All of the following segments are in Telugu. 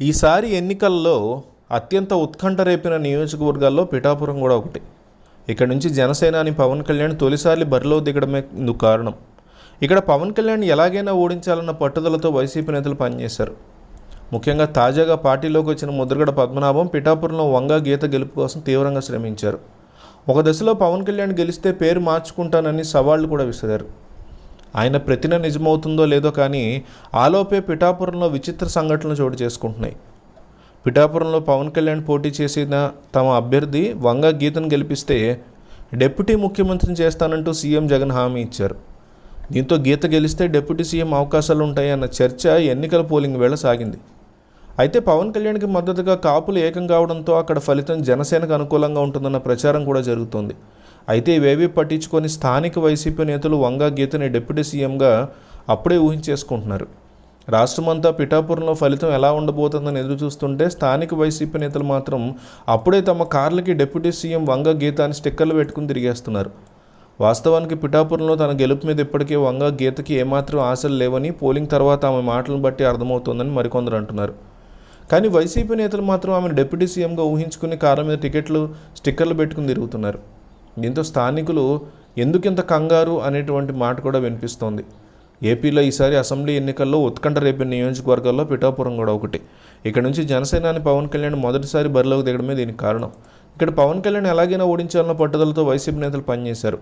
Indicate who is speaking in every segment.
Speaker 1: ఈసారి ఎన్నికల్లో అత్యంత ఉత్కంఠ రేపిన నియోజకవర్గాల్లో పిఠాపురం కూడా ఒకటి. ఇక్కడ నుంచి జనసేనాని పవన్ కళ్యాణ్ తొలిసారి బరిలో దిగడమే ఇందుకు కారణం. ఇక్కడ పవన్ కళ్యాణ్ ఎలాగైనా ఓడించాలన్న పట్టుదలతో వైసీపీ నేతలు పనిచేశారు. ముఖ్యంగా తాజాగా పార్టీలోకి వచ్చిన ముద్రగడ పద్మనాభం పిఠాపురంలో వంగ గీత గెలుపు కోసం తీవ్రంగా శ్రమించారు. ఒక దశలో పవన్ కళ్యాణ్ గెలిస్తే పేరు మార్చుకుంటానని సవాళ్ళు కూడా విసిరారు. ఆయన ప్రతిన నిజమవుతుందో లేదో కానీ ఆలోపే పిఠాపురంలో విచిత్ర సంఘటనలు చోటు చేసుకుంటున్నాయి. పిఠాపురంలో పవన్ కళ్యాణ్ పోటీ చేసిన తమ అభ్యర్థి వంగ గీతను గెలిపిస్తే డిప్యూటీ ముఖ్యమంత్రిని చేస్తానంటూ సీఎం జగన్ హామీ ఇచ్చారు. దీంతో గీత గెలిస్తే డిప్యూటీ సీఎం అవకాశాలు ఉంటాయన్న చర్చ ఎన్నికల పోలింగ్ వేళ సాగింది. అయితే పవన్ కళ్యాణ్కి మద్దతుగా కాపులు ఏకం కావడంతో అక్కడ ఫలితం జనసేనకు అనుకూలంగా ఉంటుందన్న ప్రచారం కూడా జరుగుతోంది. అయితే ఇవేవీ పట్టించుకొని స్థానిక వైసీపీ నేతలు వంగా గీతని డిప్యూటీ సీఎంగా అప్పుడే ఊహించేసుకుంటున్నారు. రాష్ట్రమంతా పిఠాపురంలో ఫలితం ఎలా ఉండబోతుందని ఎదురు చూస్తుంటే స్థానిక వైసీపీ నేతలు మాత్రం అప్పుడే తమ కార్లకి డిప్యూటీ సీఎం వంగ గీతాన్ని స్టిక్కర్లు పెట్టుకుని తిరిగేస్తున్నారు. వాస్తవానికి పిఠాపురంలో తన గెలుపు మీద ఇప్పటికే వంగ గీతకి ఏమాత్రం ఆశలు లేవని పోలింగ్ తర్వాత ఆమె మాటలను బట్టి అర్థమవుతోందని మరికొందరు అంటున్నారు. కానీ వైసీపీ నేతలు మాత్రం ఆమెను డిప్యూటీ సీఎంగా ఊహించుకుని కార్ల మీద టికెట్లు స్టిక్కర్లు పెట్టుకుని తిరుగుతున్నారు. దీంతో స్థానికులు ఎందుకింత కంగారు అనేటువంటి మాట కూడా వినిపిస్తోంది. ఏపీలో ఈసారి అసెంబ్లీ ఎన్నికల్లో ఉత్కంఠ రేపిన నియోజకవర్గాల్లో పిఠాపురం కూడా ఒకటి. ఇక్కడ నుంచి జనసేనాని పవన్ కళ్యాణ్ మొదటిసారి బరిలోకి దిగడమే దీనికి కారణం. ఇక్కడ పవన్ కళ్యాణ్ ఎలాగైనా ఓడించాలన్న పట్టుదలతో వైసీపీ నేతలు పనిచేశారు.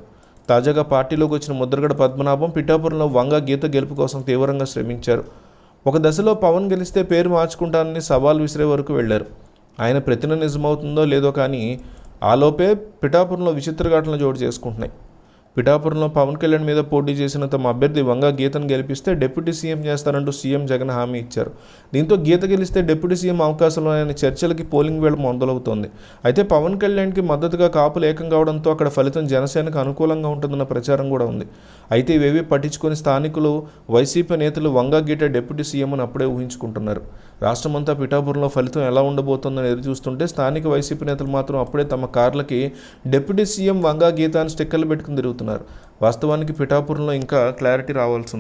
Speaker 1: తాజాగా పార్టీలోకి వచ్చిన ముద్రగడ పద్మనాభం పిఠాపురంలో వంగ గీత గెలుపు కోసం తీవ్రంగా శ్రమించారు. ఒక దశలో పవన్ గెలిస్తే పేరు మార్చుకుంటానని సవాల్ విసిరే వరకు వెళ్ళారు ఆయన ప్రతిన నిజమవుతుందో లేదో కానీ ఆలోపే పిఠాపురంలో విచిత్ర ఘటనలు చోటు చేసుకుంటున్నాయి. పిఠాపురంలో పవన్ కళ్యాణ్ మీద పోటీ చేసిన తమ అభ్యర్థి వంగ గీతను గెలిపిస్తే డిప్యూటీ సీఎం చేస్తారంటూ సీఎం జగన్ హామీ ఇచ్చారు. దీంతో గీత గెలిస్తే డిప్యూటీ సీఎం అవకాశాలు చర్చలకి పోలింగ్ వేళ మొదలవుతోంది. అయితే పవన్ కళ్యాణ్కి మద్దతుగా కాపులు ఏకం కావడంతో అక్కడ ఫలితం జనసేనకు అనుకూలంగా ఉంటుందన్న ప్రచారం కూడా ఉంది. అయితే ఇవేవి పట్టించుకొని స్థానికులు వైసీపీ నేతలు వంగ గీత డిప్యూటీ సీఎం అని అప్పుడే ఊహించుకుంటున్నారు. రాష్ట్రమంతా పిఠాపురంలో ఫలితం ఎలా ఉండబోతోందని ఎదురు చూస్తుంటే స్థానిక వైసీపీ నేతలు మాత్రం అప్పుడే తమ కార్లకి డిప్యూటీ సీఎం వంగా గీత అని స్టిక్కర్లు పెట్టుకుని తిరుగుతున్నారు. వాస్తవానికి పిఠాపురంలో ఇంకా క్లారిటీ రావాల్సి ఉంది.